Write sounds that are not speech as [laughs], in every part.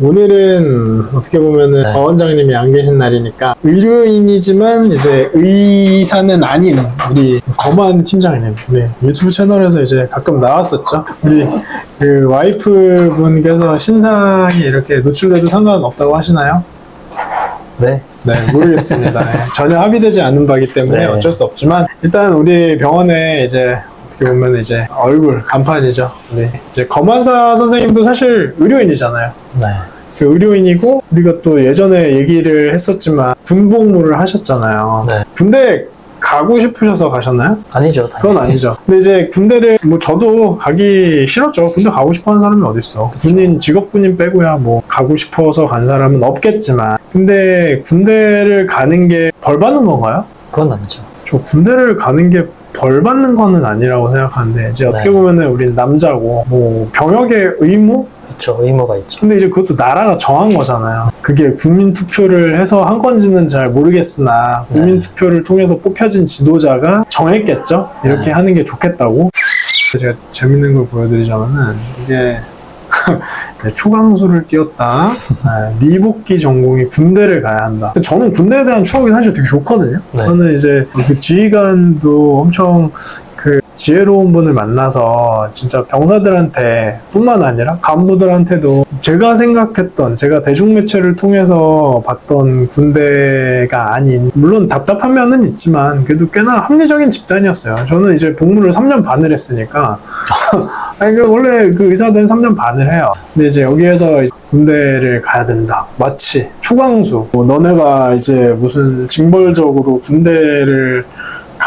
오늘은 어떻게 보면은 네. 박 원장님이 안 계신 날이니까 의료인이지만 이제 의사는 아닌 우리 검한 팀장님 우리 유튜브 채널에서 이제 가끔 나왔었죠. 우리 그 와이프 분께서 신상이 이렇게 노출돼도 상관없다고 하시나요? 네. 네, 모르겠습니다. [laughs] 네, 전혀 합의되지 않은 바기 때문에 네. 어쩔 수 없지만 일단 우리 병원에 이제 어떻게 보면 이제 얼굴 간판이죠. 네. 이제 검안사 선생님도 사실 의료인이잖아요. 네. 그 의료인이고 우리가 또 예전에 얘기를 했었지만 군복무를 하셨잖아요. 네. 군대 가고 싶으셔서 가셨나요? 아니죠. 당연히. 그건 아니죠. 근데 이제 군대를 뭐 저도 가기 싫었죠. 군대 가고 싶어하는 사람이 어디 있어? 군인 직업 군인 빼고야 뭐 가고 싶어서 간 사람은 없겠지만 근데 군대를 가는 게 벌 받는 건가요? 그건 아니죠. 저 군대를 가는 게 벌 받는 거는 아니라고 생각하는데 이제 어떻게 네. 보면은 우리는 남자고 뭐 병역의 의무 그렇죠. 의무가 있죠. 근데 이제 그것도 나라가 정한 거잖아요. 그게 국민 투표를 해서 한 건지는 잘 모르겠으나 국민 네. 투표를 통해서 뽑혀진 지도자가 정했겠죠. 이렇게 네. 하는 게 좋겠다고. 제가 재밌는 걸 보여드리자면은 이게 [laughs] 네, 초강수를 뛰었다. 네, 미복귀 전공이 군대를 가야 한다. 근데 저는 군대에 대한 추억이 사실 되게 좋거든요. 네. 저는 이제 그 지휘관도 엄청 그 지혜로운 분을 만나서 진짜 병사들한테 뿐만 아니라 간부들한테도 제가 생각했던 제가 대중매체를 통해서 봤던 군대가 아닌 물론 답답한 면은 있지만 그래도 꽤나 합리적인 집단이었어요. 저는 이제 복무를 3년 반을 했으니까 [laughs] 아니 그 원래 그 의사들은 3년 반을 해요. 근데 이제 여기에서 이제 군대를 가야 된다. 마치 초강수. 뭐 너네가 이제 무슨 징벌적으로 군대를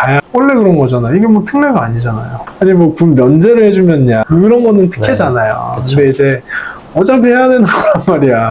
가야 원래 그런 거잖아. 이게 뭐 특례가 아니잖아요. 아니 뭐 군 면제를 해주면야 그런 거는 특혜잖아요. 그쵸. 근데 이제 어차피 해야 되는 [laughs] 거란 말이야.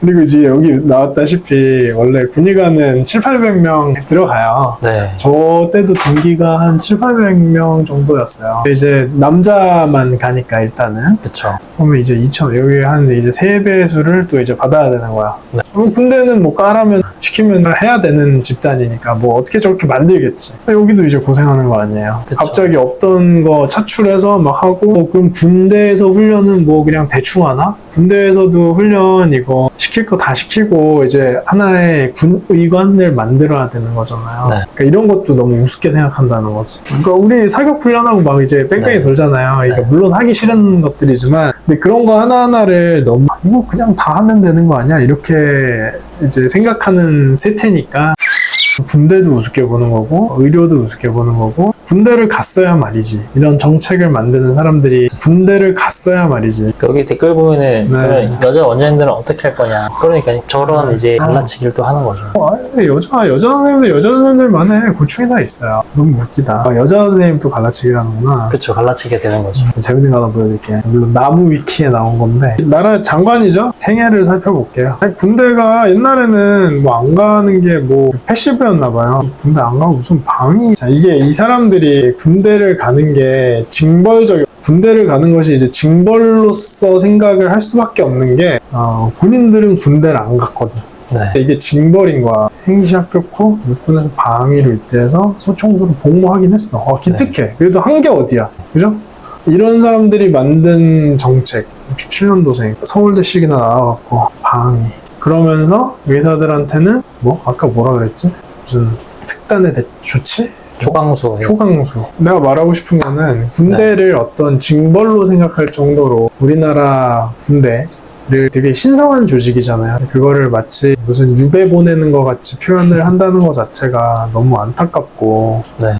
그리고 이제 여기 나왔다시피 원래 군의관은 7, 800명 들어가요. 네. 저 때도 동기가 한 7, 800명 정도였어요. 이제 남자만 가니까 일단은 그렇죠. 그러면 이제 2천 여기 한 이제 세 배수를 또 이제 받아야 되는 거야. 네. 그럼 군대는 뭐 까라면 시키면 해야 되는 집단이니까 뭐 어떻게 저렇게 만들겠지. 여기도 이제 고생하는 거 아니에요. 그쵸. 갑자기 없던 거 차출해서 막 하고 뭐 그럼 군대에서 훈련은 뭐 그냥 대충 하나? 군대에서도 훈련 이거 시킬 거 다 시키고 이제 하나의 군 의관을 만들어야 되는 거잖아요. 네. 그러니까 이런 것도 너무 우습게 생각한다는 거지. 그러니까 우리 사격 훈련하고 막 이제 뺑뺑이 네. 돌잖아요. 그러니까 네. 물론 하기 싫은 것들이지만 근데 그런 거 하나하나를 너무 이거 그냥 다 하면 되는 거 아니야? 이렇게 이제 생각하는 세태니까 군대도 우습게 보는 거고 의료도 우습게 보는 거고 군대를 갔어야 말이지 이런 정책을 만드는 사람들이 군대를 갔어야 말이지 여기 댓글 보면은 그러면 여자 원장님들은 어떻게 할 거냐. 그러니까 저런 네. 이제 갈라치기를 또 하는 거죠. 어, 아니, 여자 여자 선생님들 여자 선생님들만의 고충이 다 있어요 너무 웃기다 아, 여자 선생님 또 갈라치기라는구나 그렇죠. 갈라치기가 되는 거죠. 재밌는 거 하나 보여드릴게요. 물론 나무 위키에 나온 건데 나라 장관이죠. 생애를 살펴볼게요. 아니, 군대가 옛날에는 뭐 안 가는 게 뭐 패시브였나 봐요. 군대 안 가고 무슨 방이 자, 이게 이 사람들 이 군대를 가는 게 징벌적 군대를 가는 것이 이제 징벌로서 생각을 할 수밖에 없는 게 어, 본인들은 군대를 안 갔거든. 네. 이게 징벌인 거야. 행시 합격후 육군에서 방위로 입대해서 소총수로 복무하긴 했어. 어, 기특해. 그래도 한 게 어디야. 그죠? 이런 사람들이 만든 정책. 67년도생. 서울대식이나 나와갖고 방위. 그러면서 의사들한테는 뭐 아까 뭐라 그랬지? 무슨 특단의 대, 조치? 초강수. 초강수. 내가 말하고 싶은 거는 군대를 어떤 징벌로 생각할 정도로 우리나라 군대 를 되게 신성한 조직이잖아요. 그거를 마치 무슨 유배 보내는 것 같이 표현을 한다는 것 자체가 너무 안타깝고 네.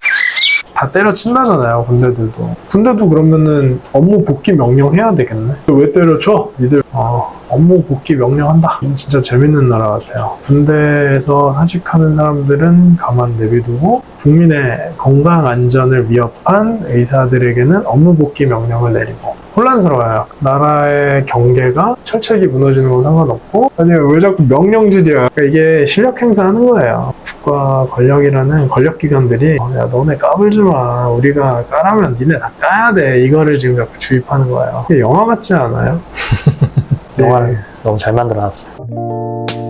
다 때려친다잖아요, 군대들도. 군대도 그러면은 업무 복귀 명령 해야 되겠네. 왜 때려쳐? 니들, 어, 업무 복귀 명령한다. 진짜 재밌는 나라 같아요. 군대에서 사직하는 사람들은 가만 내비두고 국민의 건강 안전을 위협한 의사들에게는 업무 복귀 명령을 내리고 혼란스러워요. 나라의 경계가 철책이 무너지는 건 상관없고 아니 왜 자꾸 명령질이야. 그러니까 이게 실력 행사하는 거예요. 국가 권력이라는 권력기관들이 어, 야 너네 까불지 마. 우리가 까라면 니네 다 까야 돼. 이거를 지금 자꾸 주입하는 거예요. 이게 영화 같지 않아요? [laughs] 영화를 너무 잘 만들어놨어요.